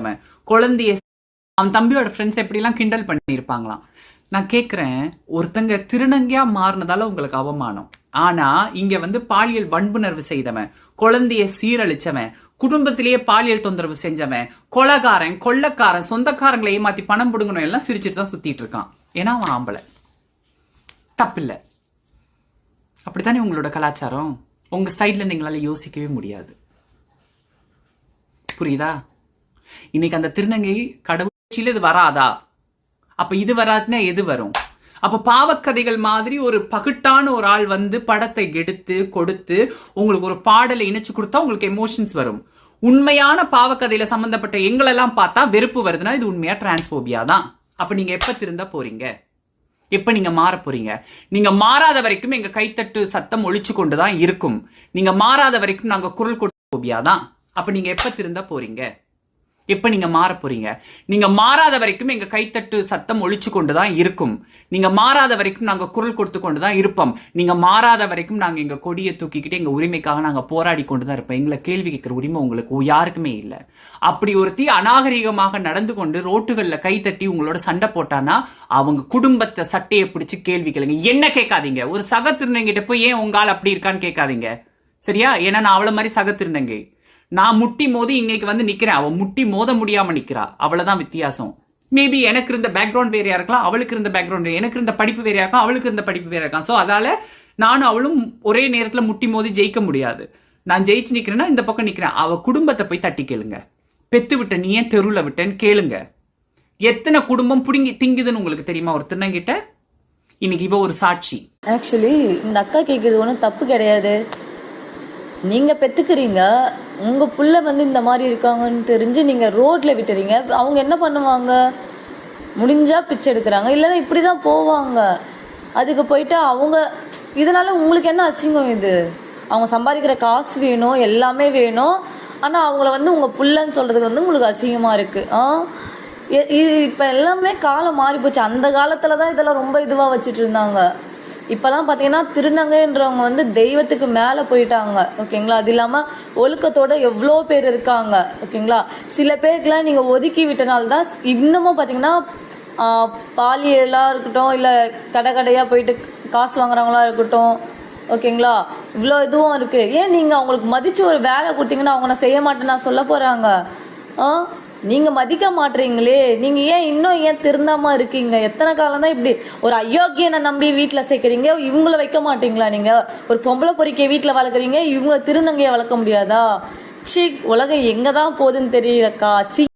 செய்தவன் குழந்தைய அவன் தம்பியோட ஃப்ரெண்ட்ஸ் எப்படிலாம் கிண்டல் பண்ணியிருப்பாங்களாம். நான் கேட்குறேன் ஒருத்தங்க திருநங்கையா மாறினதால உங்களுக்கு அவமானம். ஆனா இங்க வந்து பாலியல் வன்புணர்வு செய்தவன் குழந்தைய சீரழிச்சவன் குடும்பத்திலேயே பாலியல் தொந்தரவு செஞ்சவன் கொலகாரன் கொள்ளக்காரன் சொந்தக்காரங்களை ஏமாத்தி பணம் புடுங்கணும் எல்லாம் சிரிச்சுட்டு தான் சுத்திட்டு இருக்கான். ஏன்னா அவன் ஆம்பளை. தப்பில்லை. அப்படித்தானே உங்களோட கலாச்சாரம்? உங்க சைட்ல இருந்து எங்களால யோசிக்கவே முடியாது. புரியுதா? இன்னைக்கு அந்த திருநங்கை கடவுள் இது வராதா? அப்ப இது வராதுன்னா எது வரும்? அப்ப பாவக்கதைகள் மாதிரி ஒரு பகுட்டான ஒரு ஆள் வந்து படத்தை எடுத்து கொடுத்து உங்களுக்கு ஒரு பாடலை இணைச்சு கொடுத்தா உங்களுக்கு எமோஷன்ஸ் வரும். உண்மையான பாவக்கதையில சம்பந்தப்பட்ட எங்களெல்லாம் பார்த்தா வெறுப்பு வருதுன்னா இது உண்மையா டிரான்ஸ்போபியா தான். அப்ப நீங்க எப்ப திருந்த போறீங்க? எப்ப நீங்க மாற போறீங்க? நீங்க மாறாத வரைக்கும் எங்க கைத்தட்டு சத்தம் ஒழிச்சு கொண்டுதான் இருக்கும். நீங்க மாறாத வரைக்கும் நாங்க குரல் கொடுத்த தான். அப்ப நீங்க எப்ப திருந்த போறீங்க? எப்ப நீங்க மாற போறீங்க. நீங்க மாறாத வரைக்கும் எங்க கைத்தட்டு சத்தம் ஒழிச்சு கொண்டுதான் இருக்கும். நீங்க மாறாத வரைக்கும் நாங்க குரல் கொடுத்து கொண்டுதான் இருப்போம். நீங்க மாறாத வரைக்கும் நாங்க எங்க கொடியை தூக்கிக்கிட்டு எங்க உரிமைக்காக நாங்க போராடி கொண்டுதான் இருப்போம். எங்களை கேள்வி கேட்கிற உரிமை உங்களுக்கு யாருக்குமே இல்லை. அப்படி ஒருத்தி அநாகரிகமாக நடந்து கொண்டு ரோட்டுகள்ல கைத்தட்டி உங்களோட சண்டை போட்டானா அவங்க குடும்பத்தை சட்டையை பிடிச்சு கேள்வி கேளுங்க. என்ன கேட்காதீங்க. ஒரு சக திருநங்கிட்ட போய் ஏன் உங்க ஆள் அப்படி இருக்கான்னு கேட்காதீங்க? சரியா? ஏன்னா நான் அவள மாதிரி சக திருநங்கை. நான் முட்டி மோதி இன்னைக்கு வந்து நிக்கிறேன். அவன் முட்டி மோத முடியாம நிக்கிறா. அவ்வளவுதான் வித்தியாசம். மேபி எனக்கு இருந்த பேக்ரவுண்ட் வேறையா இருக்கலாம். அவளுக்கு இருந்த பேக்ரவுண்ட் எனக்கு இருந்த படிப்பு வேறையா இருக்கும் அவளுக்கு இருந்த படிப்பு வேறையா இருக்கும் சோ அதால நானும் அவளும் ஒரே நேரத்துல முட்டி மோதி ஜெயிக்க முடியாது. நான் ஜெயிச்சு நிக்கிறேன்னா இந்த பக்கம் நிக்கிறேன். அவ குடும்பத்தை போய் தட்டி கேளுங்க. பெத்து விட்ட நீ ஏன் தெருவில் விட்டேன்னு கேளுங்க. எத்தனை குடும்பம் புடுங்கி திங்குதுன்னு உங்களுக்கு தெரியுமா? ஒரு திருநங்கிட்ட? இன்னைக்கு இவ ஒரு சாட்சி. ஆக்சுவலி இந்த அக்கா கேட்குறது ஒன்றும் தப்பு கிடையாது. நீங்கள் பெத்துக்கிறீங்க. உங்கள் பிள்ளை வந்து இந்த மாதிரி இருக்காங்கன்னு தெரிஞ்சு நீங்கள் ரோட்டில் விட்டுறீங்க. அவங்க என்ன பண்ணுவாங்க? முடிஞ்சால் பிச்சை எடுக்கிறாங்க. இல்லைன்னா இப்படி தான் போவாங்க. அதுக்கு போயிட்டு அவங்க இதனால் உங்களுக்கு என்ன அசிங்கம் இது? அவங்க சம்பாதிக்கிற காசு வேணும் எல்லாமே வேணும். ஆனால் அவங்கள வந்து உங்கள் புள்ளன்னு சொல்கிறதுக்கு வந்து உங்களுக்கு அசிங்கமாக இருக்குது ஆ? இது இப்போ எல்லாமே காலம் மாறி போச்சு அந்த காலத்தில் தான் இதெல்லாம் ரொம்ப இதுவாக வச்சுட்டு இருந்தாங்க. இப்போலாம் பார்த்தீங்கன்னா திருநங்கைன்றவங்க வந்து தெய்வத்துக்கு மேலே போயிட்டாங்க ஓகேங்களா அது இல்லாமல் ஒழுக்கத்தோட எவ்வளோ பேர் இருக்காங்க ஓகேங்களா சில பேருக்குலாம் நீங்கள் ஒதுக்கி விட்டனால தான் இன்னமும் பார்த்தீங்கன்னா பாலியலாக இருக்கட்டும் இல்லை கடை கடையாக போயிட்டு காசு வாங்குறவங்களா இருக்கட்டும் ஓகேங்களா இவ்வளோ இதுவும் இருக்குது ஏன் நீங்கள் அவங்களுக்கு மதித்து ஒரு வேலை கொடுத்தீங்கன்னா அவங்க நான் செய்ய மாட்டேன் நான் சொல்ல போகிறாங்க ஆ? நீங்கள் மதிக்க மாட்டீங்களே. நீங்கள் ஏன் இன்னும் ஏன் திருந்தாமல் இருக்கீங்க? எத்தனை காலம் தான் இப்படி ஒரு அயோக்கியனை நம்பி வீட்டில் சேர்க்குறீங்க? இவங்கள வைக்க மாட்டீங்களா நீங்கள் ஒரு பொம்பளை பொறிக்கை வீட்டில் வளர்க்குறீங்க இவங்கள திருநங்கையை வளர்க்க முடியாதா? சி உலகம் எங்கே தான் போகுதுன்னு தெரியலக்கா. சி